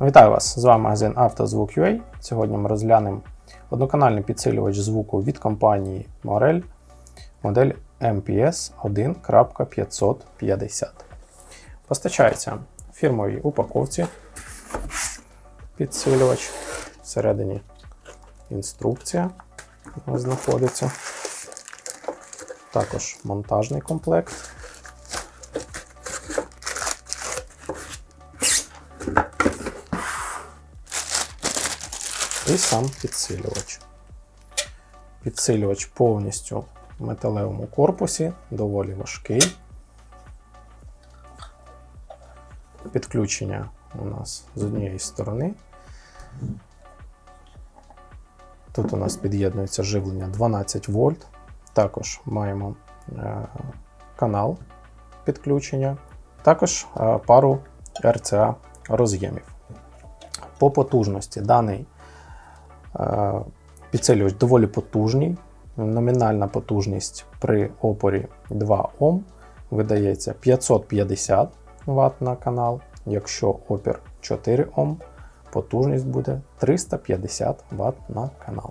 Вітаю вас! З вами магазин «Автозвук.UA». Сьогодні ми розглянемо одноканальний підсилювач звуку від компанії Morel, модель MPS 1.550. Постачається в фірмовій упаковці підсилювач. Всередині інструкція знаходиться. Також монтажний комплект. І сам підсилювач. Підсилювач повністю в металевому корпусі, доволі важкий. Підключення у нас з однієї сторони. Тут у нас під'єднується живлення 12 вольт. Також маємо е, канал підключення, також е, пару RCA роз'ємів. По потужності даний Підсилювач доволі потужний. Номінальна потужність при опорі 2 Ом видається 550 Вт на канал. Якщо опір 4 Ом, потужність буде 350 Вт на канал.